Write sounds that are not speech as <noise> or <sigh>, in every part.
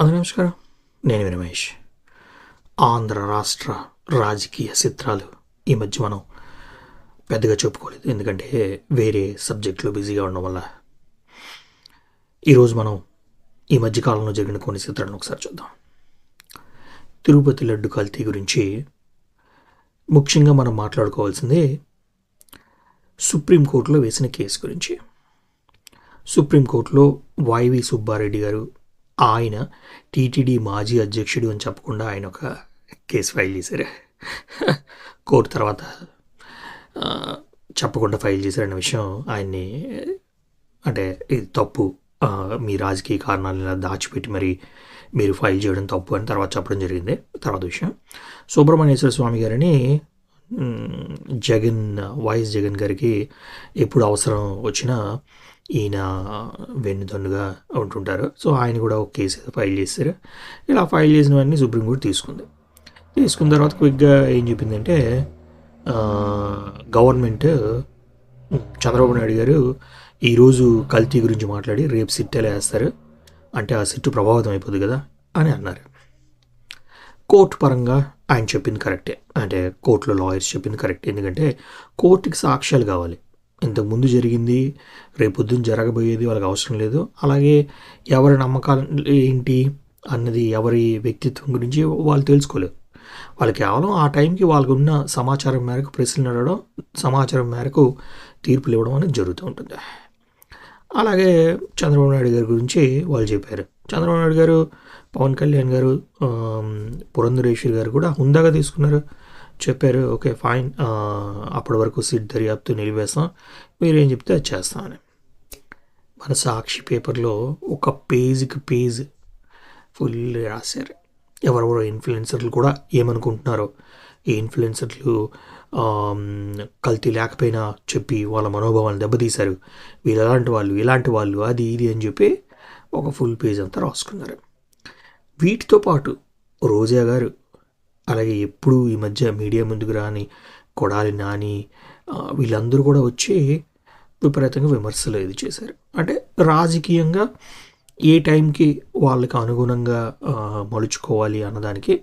అందరూ నమస్కారం. నేను వినమేష్ ఆంధ్ర రాష్ట్ర రాజకీయ చిత్రాలు ఈ మధ్య మనం పెద్దగా చెప్పుకోలేదు. ఎందుకంటే వేరే సబ్జెక్టులో బిజీగా ఉండడం వల్ల ఈరోజు మనం ఈ మధ్య కాలంలో జరిగిన కొన్ని చిత్రాలను ఒకసారి చూద్దాం. తిరుపతి లడ్డు కల్తీ గురించి ముఖ్యంగా మనం మాట్లాడుకోవాల్సిందే సుప్రీంకోర్టులో వేసిన కేసు గురించి. సుప్రీంకోర్టులో వైవి సుబ్బారెడ్డి గారు ఆయన టీటీడీ మాజీ అధ్యక్షుడు అని చెప్పకుండా ఆయన ఒక కేసు ఫైల్ చేశారు. కోర్టు తర్వాత చెప్పకుండా ఫైల్ చేశారన్న విషయం ఆయన్ని అంటే ఇది తప్పు మీ రాజకీయ కారణాలను ఇలా దాచిపెట్టి మరి మీరు ఫైల్ చేయడం తప్పు అని తర్వాత చెప్పడం జరిగింది. తర్వాత విషయం. సుబ్రహ్మణ్యేశ్వర స్వామి గారిని జగన్ వైఎస్ జగన్ గారికి ఎప్పుడు అవసరం వచ్చినా ఈయన వెన్నుదన్నుగా ఉంటుంటారు. సో ఆయన కూడా ఒక కేసు ఫైల్ చేశారు ఇలా ఫైల్ చేసినవన్నీ సుప్రీంకోర్టు తీసుకుంది. తీసుకున్న తర్వాత క్విక్గా ఏం చెప్పిందంటే గవర్నమెంట్ చంద్రబాబు నాయుడు గారు ఈరోజు కల్తీ గురించి మాట్లాడి రేపు సిట్టెలా వేస్తారు. అంటే ఆ సిట్టు ప్రభావితం అయిపోతుంది కదా అని అన్నారు. కోర్టు పరంగా ఆయన చెప్పింది కరెక్టే. అంటే కోర్టులో లాయర్స్ చెప్పింది కరెక్ట్. ఎందుకంటే కోర్టుకి సాక్ష్యాలు కావాలి. ఇంతకుముందు జరిగింది రేపొద్దున జరగబోయేది వాళ్ళకి అవసరం లేదు. అలాగే ఎవరి నమ్మకాలు ఏంటి అన్నది ఎవరి వ్యక్తిత్వం గురించి వాళ్ళు తెలుసుకోలేరు వాళ్ళు కేవలం ఆ టైంకి వాళ్ళకు ఉన్న సమాచారం మేరకు ప్రశ్నలు అడగడం సమాచారం మేరకు తీర్పులు ఇవ్వడం అనేది జరుగుతూ ఉంటుంది. అలాగే చంద్రబాబు నాయుడు గారి గురించి వాళ్ళు చెప్పారు. చంద్రబాబు నాయుడు గారు పవన్ కళ్యాణ్ గారు పురంధరేశ్వరి గారు కూడా హుందాగా తీసుకున్నారు. చెప్పారు ఓకే ఫైన్ అప్పటి వరకు సిట్ దర్యాప్తు నిలిపేస్తాం మీరేం చెప్తే అది చేస్తామని మన సాక్షి పేపర్లో ఒక పేజీకి పేజ్ ఫుల్ రాశారు. ఎవరెవరో ఇన్ఫ్లుయెన్సర్లు కూడా ఏమనుకుంటున్నారో ఈ ఇన్ఫ్లుయెన్సర్లు కల్తీ లేకపోయినా చెప్పి వాళ్ళ మనోభావాలను దెబ్బతీశారు వీళ్ళు ఎలాంటి వాళ్ళు ఇలాంటి వాళ్ళు అది ఇది అని చెప్పి ఒక ఫుల్ పేజ్ అంతా రాసుకున్నారు. వీటితో పాటు రోజా గారు అలాగే ఎప్పుడు ఈ మధ్య మీడియా ముందుకు రాని కొడాలి నాని వీళ్ళందరూ కూడా వచ్చి విపరీతంగా విమర్శలు ఇది చేశారు. అంటే రాజకీయంగా ఏ టైంకి వాళ్ళకి అనుగుణంగా మలుచుకోవాలి అన్నదానికి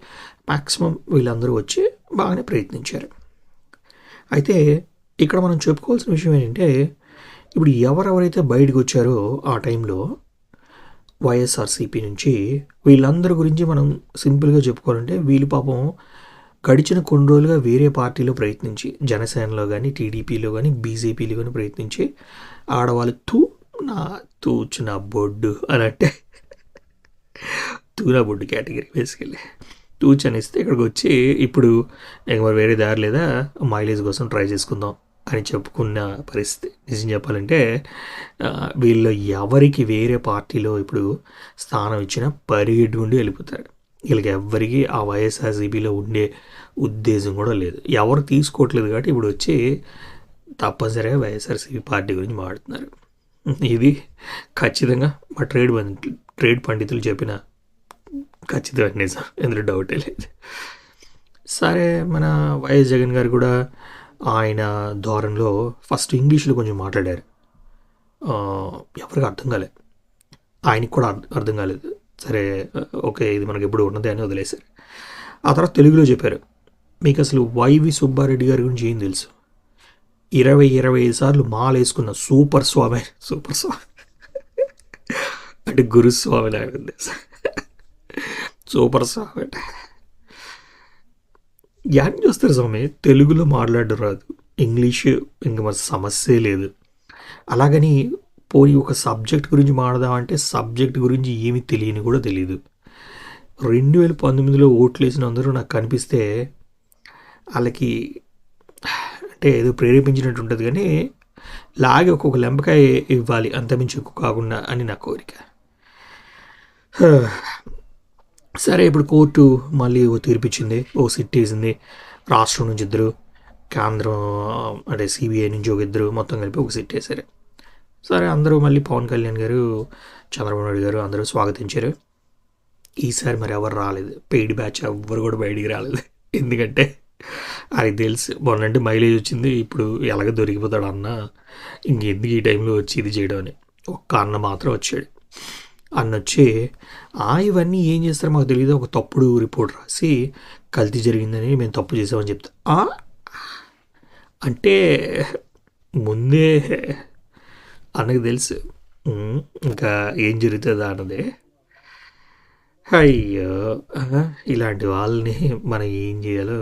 మ్యాక్సిమం వీళ్ళందరూ వచ్చి బాగానే ప్రయత్నించారు. అయితే ఇక్కడ మనం చెప్పుకోవాల్సిన విషయం ఏంటంటే ఇప్పుడు ఎవరెవరైతే బయటకు వచ్చారో ఆ టైంలో వైఎస్ఆర్సీపీ నుంచి. వీళ్ళందరి గురించి మనం సింపుల్గా చెప్పుకోవాలంటే వీళ్ళు పాపం గడిచిన కొన్ని రోజులుగా వేరే పార్టీలో ప్రయత్నించి జనసేనలో కానీ టీడీపీలో కానీ బీజేపీలో కానీ ప్రయత్నించి ఆడవాళ్ళు తూ నా తూచు నా బొడ్డు అని అంటే బొడ్డు కేటగిరీ బేసికలీ తూచనిస్తే ఇక్కడికి వచ్చి ఇప్పుడు ఇంక మరి వేరే దారి లేదా మైలేజ్ కోసం ట్రై చేసుకుందాం. అని చెప్పుకున్న పరిస్థితి. నిజం చెప్పాలంటే వీళ్ళు ఎవరికి వేరే పార్టీలో ఇప్పుడు స్థానం ఇచ్చినా పరిగెట్టుకుంటూ వెళ్ళిపోతారు. వీళ్ళకి ఎవరికి ఆ వైఎస్ఆర్సీపీలో ఉండే ఉద్దేశం కూడా లేదు. ఎవరు తీసుకోవట్లేదు కాబట్టి ఇప్పుడు వచ్చి తప్పనిసరిగా వైఎస్ఆర్సీపీ పార్టీ గురించి మాట్లాడుతున్నారు. ఇది ఖచ్చితంగా మా ట్రేడ్ పండి ట్రేడ్ పండితులు చెప్పిన ఖచ్చితంగా నిజం. ఎందులో డౌటే లేదు. సరే మన వైఎస్ జగన్ గారు కూడా ఆయన ధోరణిలో ఫస్ట్ ఇంగ్లీష్లో కొంచెం మాట్లాడారు. ఎవరికి అర్థం కాలేదు ఆయనకి కూడా అర్థం కాలేదు. సరే ఓకే ఇది మనకి ఎప్పుడు ఉన్నది అని వదిలేశారు. ఆ తర్వాత తెలుగులో చెప్పారు. మీకు అసలు వైవి సుబ్బారెడ్డి గారి గురించి ఏం తెలుసు? ఇరవై ఇరవై ఐదు సార్లు మాల వేసుకున్న సూపర్ స్వామి సూపర్ స్వామి. అంటే గురుస్వామి లాగా సూపర్ స్వామి అంటే. యాక్ట్ చూస్తారు స్వామి తెలుగులో మాట్లాడడం రాదు. ఇంగ్లీష్ ఇంక మరి సమస్యే లేదు. అలాగని పోయి ఒక సబ్జెక్ట్ గురించి మాట్లాడదామంటే సబ్జెక్ట్ గురించి ఏమి తెలియని కూడా తెలియదు రెండు వేల పంతొమ్మిదిలో ఓట్లు వేసిన అందరూ నాకు కనిపిస్తే వాళ్ళకి అంటే ఏదో ప్రేరేపించినట్టు ఉంటుంది కానీ లాగి ఒక్కొక్క లెంపకాయ ఇవ్వాలి అంతమించి ఎక్కువ కాకుండా అని నా కోరిక. సరే ఇప్పుడు కోర్టు మళ్ళీ ఓ తీర్పిచ్చింది ఓ సిట్ వేసింది రాష్ట్రం నుంచి ఇద్దరు కేంద్రం అంటే సిబిఐ నుంచి ఒక ఇద్దరు మొత్తం కలిపి ఒక సిట్ వేశారు. సరే అందరూ మళ్ళీ పవన్ కళ్యాణ్ గారు చంద్రబాబు నాయుడు గారు అందరూ స్వాగతించారు. ఈసారి మరి ఎవరు రాలేదు? పెయిడ్ బ్యాచ్ ఎవ్వరు కూడా బయటికి రాలేదు. ఎందుకంటే అది తెలుసు. మొన్నంటే మైలేజ్ వచ్చింది ఇప్పుడు ఎలాగ దొరికిపోతాడు అన్న ఇంకెందుకు ఈ టైంలో వచ్చి ఇది చేయడం అని? ఒక్క అన్న మాత్రం వచ్చాడు. అన్నొచ్చి "ఆ! ఇవన్నీ ఏం చేస్తారో మాకు తెలియదు ఒక తప్పుడు రిపోర్ట్ రాసి కల్తీ జరిగిందని మేము తప్పు చేసామని" చెప్తా. అంటే ముందే అన్నకు తెలుసు. ఇంకా ఏం జరుగుతుందా అన్నది. అయ్యో! ఇలాంటి వాళ్ళని మనం ఏం చేయాలో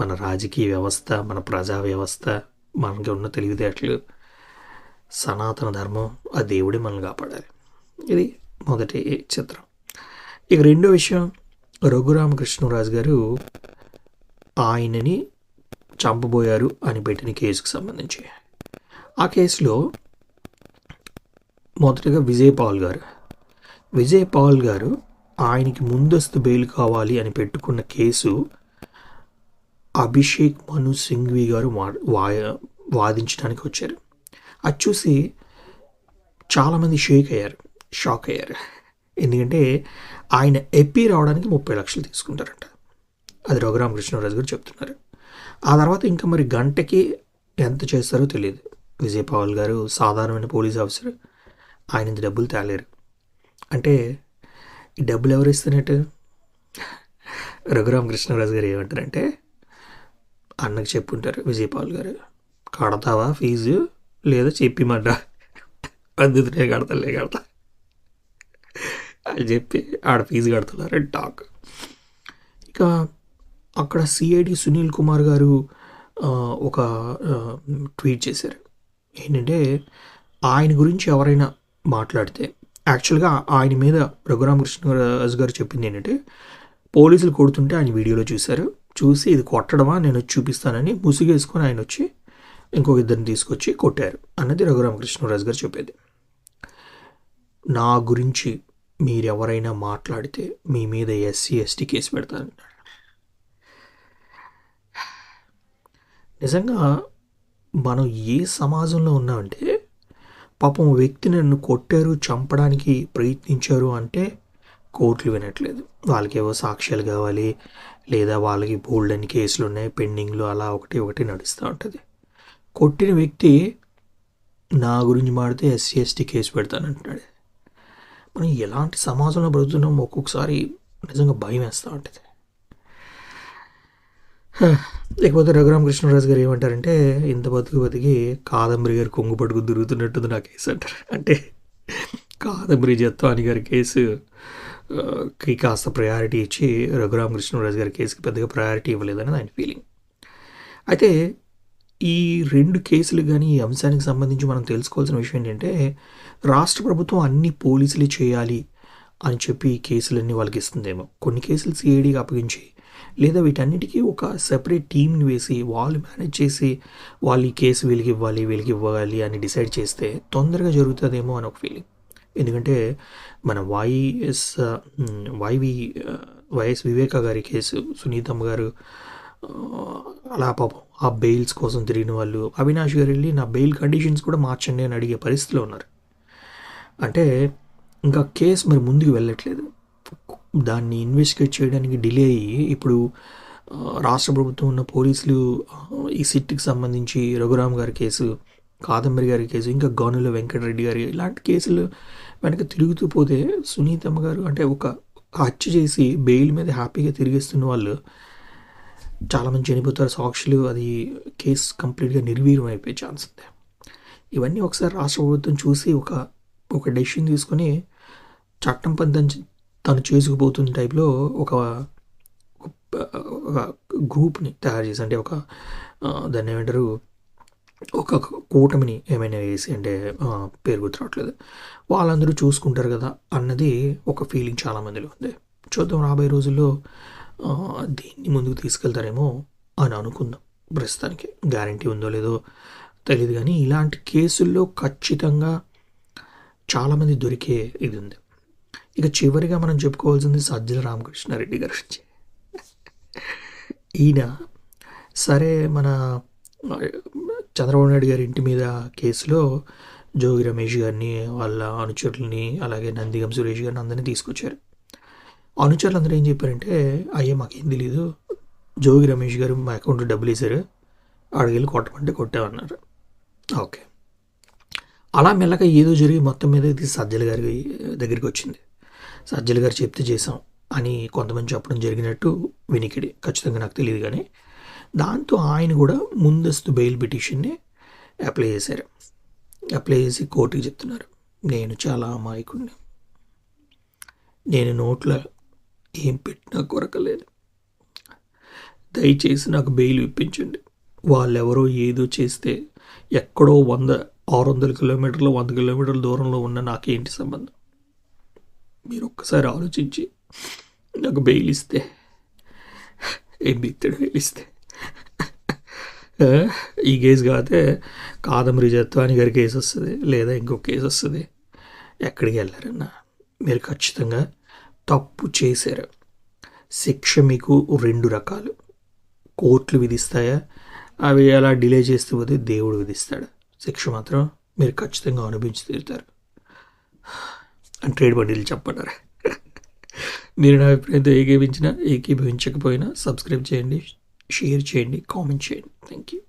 మన రాజకీయ వ్యవస్థ, మన ప్రజా వ్యవస్థ, మనకి ఉన్న తెలివితేటలు, సనాతన ధర్మం, ఆ దేవుడే మనల్ని కాపాడాలి. ఇది మొదటి చిత్రం. ఇక రెండో విషయం రఘురామకృష్ణరాజు గారు ఆయనని చంపబోయారు అని పెట్టిన కేసుకు సంబంధించి. ఆ కేసులో మొదటగా విజయ్ పాల్ గారు. విజయ్ పాల్ గారు ఆయనకి ముందస్తు బెయిల్ కావాలి అని పెట్టుకున్న కేసు అభిషేక్ మను సింఘ్వి గారు వా వాయ వాదించడానికి వచ్చారు. అది చూసి చాలామంది షేక్ అయ్యారు. షాక్ అయ్యారు. ఎందుకంటే ఆయన ఎప్పి రావడానికి ముప్పై లక్షలు తీసుకుంటారంట. అది రఘురామకృష్ణరాజు గారు చెప్తున్నారు. ఆ తర్వాత ఇంకా మరి గంటకి ఎంత చేస్తారో తెలియదు విజయ్ గారు సాధారణమైన పోలీస్ ఆఫీసర్. ఆయన ఇంత డబ్బులు తేలేరు. అంటే ఈ డబ్బులు ఎవరు ఇస్తున్నట్టు? రఘురామకృష్ణరాజు గారు ఏమంటారంటే అన్నకి చెప్పుంటారు విజయ్ పాల్ గారు. కడతావా ఫీజు లేదా చెప్పిమంటా <laughs> కాడతారు లే కడతా అని చెప్పి ఆడ ఫీజు కడుతున్నారు టాక్. ఇక అక్కడ సిఐడి సునీల్ కుమార్ గారు ఒక ట్వీట్ చేశారు. ఏంటంటే ఆయన గురించి ఎవరైనా మాట్లాడితే యాక్చువల్‌గా ఆయన మీద రఘురామకృష్ణరాజు గారు చెప్పింది ఏంటంటే పోలీసులు కొడుతుంటే ఆయన వీడియోలో చూశారు చూసి ఇది కొట్టడమా నేను చూపిస్తానని ముసుగేసుకొని ఆయన వచ్చి ఇంకో ఇద్దరిని తీసుకొచ్చి కొట్టారు అన్నది రఘురామకృష్ణరాజు గారు చెప్పేది. నా గురించి మీరెవరైనా మాట్లాడితే మీ మీద ఎస్సీ, ఎస్టీ కేసు పెడతానంటాడు. నిజంగా మనం ఏ సమాజంలో ఉన్నామంటే పాపం వ్యక్తి నన్ను కొట్టారు, చంపడానికి ప్రయత్నించారు అంటే కోర్టులు వినట్లేదు. వాళ్ళకేవో సాక్ష్యాలు కావాలి. లేదా వాళ్ళకి బోల్డన్ కేసులు ఉన్నాయి పెండింగ్లు అలా ఒకటి ఒకటి నడుస్తూ ఉంటుంది కొట్టిన వ్యక్తి నా గురించి మాడితే ఎస్సీ, ఎస్టీ కేసు పెడతానంటున్నాడు. మనం ఎలాంటి సమాజంలో బ్రతుకుతున్నామో ఒక్కొక్కసారి నిజంగా భయం వేస్తూ ఉంటుంది లేకపోతే రఘురామ కృష్ణరాజు గారు ఏమంటారంటే ఇంత బతుకు బతికి కాదంబరి గారు కొంగు పట్టుకు తిరుగుతున్నట్టుంది నా కేసు అంటారు. అంటే కాదంబరి జత్వాని గారి కేసు కి కాస్త ప్రయారిటీ ఇచ్చి రఘురామకృష్ణరాజు గారి కేసుకి పెద్దగా ప్రయారిటీ ఇవ్వలేదని ఆయన ఫీలింగ్. అయితే ఈ రెండు కేసులు కానీ ఈ అంశానికి సంబంధించి మనం తెలుసుకోవాల్సిన విషయం ఏంటంటే రాష్ట్ర ప్రభుత్వం అన్ని పోలీసులే చేయాలి అని చెప్పి ఈ కేసులన్నీ వాళ్ళకి ఇస్తుందేమో. కొన్ని కేసులు సీఐడీకి అప్పగించి లేదా వీటన్నిటికీ ఒక సెపరేట్ టీంని వేసి వాళ్ళు మేనేజ్ చేసి వాళ్ళు ఈ కేసు వీళ్ళకి ఇవ్వాలి, వీళ్ళకి ఇవ్వాలి అని డిసైడ్ చేస్తే తొందరగా జరుగుతుందేమో అని ఒక ఫీలింగ్. ఎందుకంటే మన వైఎస్ వైవి వైఎస్ వివేక గారి కేసు సునీతమ్మ గారు అలా పాపం ఆ బెయిల్స్ కోసం తిరిగిన వాళ్ళు అవినాష్ గారు వెళ్ళి నా బెయిల్ కండిషన్స్ కూడా మార్చండి అని అడిగే పరిస్థితిలో ఉన్నారు. అంటే ఇంకా కేసు మరి ముందుకు వెళ్ళట్లేదు. దాన్ని ఇన్వెస్టిగేట్ చేయడానికి డిలే అయ్యి ఇప్పుడు రాష్ట్ర ప్రభుత్వం ఉన్న పోలీసులు ఈ సిట్‌కి సంబంధించి రఘురామ్ గారి కేసు, కాదంబరి గారి కేసు, ఇంకా గనుల వెంకటరెడ్డి గారి ఇలాంటి కేసులు వెనక తిరుగుతూ పోతే సునీతమ్మ గారు అంటే ఒక హత్య చేసి బెయిల్ మీద హ్యాపీగా తిరిగేస్తున్న వాళ్ళు చాలామంది చనిపోతారు. సాక్షులు అది కేసు కంప్లీట్‌గా నిర్వీర్యం అయిపోయే ఛాన్స్ ఉంది. ఇవన్నీ ఒకసారి రాష్ట్ర ప్రభుత్వం చూసి ఒక ఒక డెసిషన్ తీసుకొని చట్టం పద్ధతి తను చేసుకుపోతున్న టైప్‌లో ఒక ఒక గ్రూప్‌ని తయారు చేసి అంటే ఒక దాన్ని ఏమంటారు ఒక కూటమిని ఏమైనా వేసి అంటే పేరు గుర్తు రావట్లేదు. వాళ్ళందరూ చూసుకుంటారు కదా! అన్నది ఒక ఫీలింగ్ చాలా మందిలో ఉంది. చూద్దాం రాబోయే రోజుల్లో దీన్ని ముందుకు తీసుకెళ్తారేమో అని అనుకుందాం. ప్రస్తుతానికి గ్యారంటీ ఉందో లేదో తెలియదు కానీ ఇలాంటి కేసుల్లో ఖచ్చితంగా చాలామంది దొరికే ఇది ఉంది. ఇక చివరిగా మనం చెప్పుకోవాల్సింది సజ్జల రామకృష్ణారెడ్డి గారి గురించి. ఈయన సరే మన చంద్రబాబు నాయుడు గారి ఇంటి మీద కేసులో జోగి రమేష్ గారిని, వాళ్ళ అనుచరులని, అలాగే నందిగం సురేష్ గారిని అందరిని తీసుకొచ్చారు. అనుచరులందరూ ఏం చెప్పారంటే అయ్యే మాకేం తెలియదు జోగి రమేష్ గారు మా అకౌంట్‌లో డబ్బులు డబ్బులేశారు. వెళ్ళి కొట్టమంటే కొట్టామన్నారు. ఓకే. అలా మెల్లగా ఏదో జరిగి మొత్తం మీద ఇది సజ్జల గారి దగ్గరికి వచ్చింది. సజ్జల గారు చెప్తే చేసాం అని కొంతమంది చెప్పడం జరిగినట్టు వినికిడి. ఖచ్చితంగా నాకు తెలియదు కానీ దాంతో ఆయన కూడా ముందస్తు బెయిల్ పిటిషన్ని అప్లై చేశారు. అప్లై చేసి కోర్టుకి చెప్తున్నారు. నేను చాలా అమాయకుడిని నేను నోట్లో ఏం పెట్టినా కొరకలేదు. దయచేసి నాకు బెయిల్ ఇప్పించండి. వాళ్ళెవరో ఏదో చేస్తే ఎక్కడో వంద ఆరు వందల కిలోమీటర్లు వంద కిలోమీటర్ల దూరంలో ఉన్న నాకేంటి సంబంధం? మీరు ఒక్కసారి ఆలోచించి నాకు బెయిల్ ఇస్తే ఏం బిత్తడు బెయిల్ ఇస్తే? ఈ కేసు కాతే కాదంబరి జత్వాని గారి కేసు వస్తుంది లేదా ఇంకొక కేసు వస్తుంది. ఎక్కడికి వెళ్ళారన్నా? మీరు ఖచ్చితంగా తప్పు చేశారు. శిక్ష మీకు రెండు రకాలు. కోర్టులు విధిస్తాయా? అవి అలా డిలే చేస్తే పోతే దేవుడు విధిస్తాడు. శిక్ష మాత్రం మీరు ఖచ్చితంగా అనుభవించి తీరుతారు. అని ట్రేడ్ బండిలు చెప్పన్నారు మీరు నా అభిప్రాయంతో ఏకీభించినా ఏకీభవించకపోయినా సబ్స్క్రైబ్ చేయండి షేర్ చేయండి కామెంట్ చేయండి. Thank you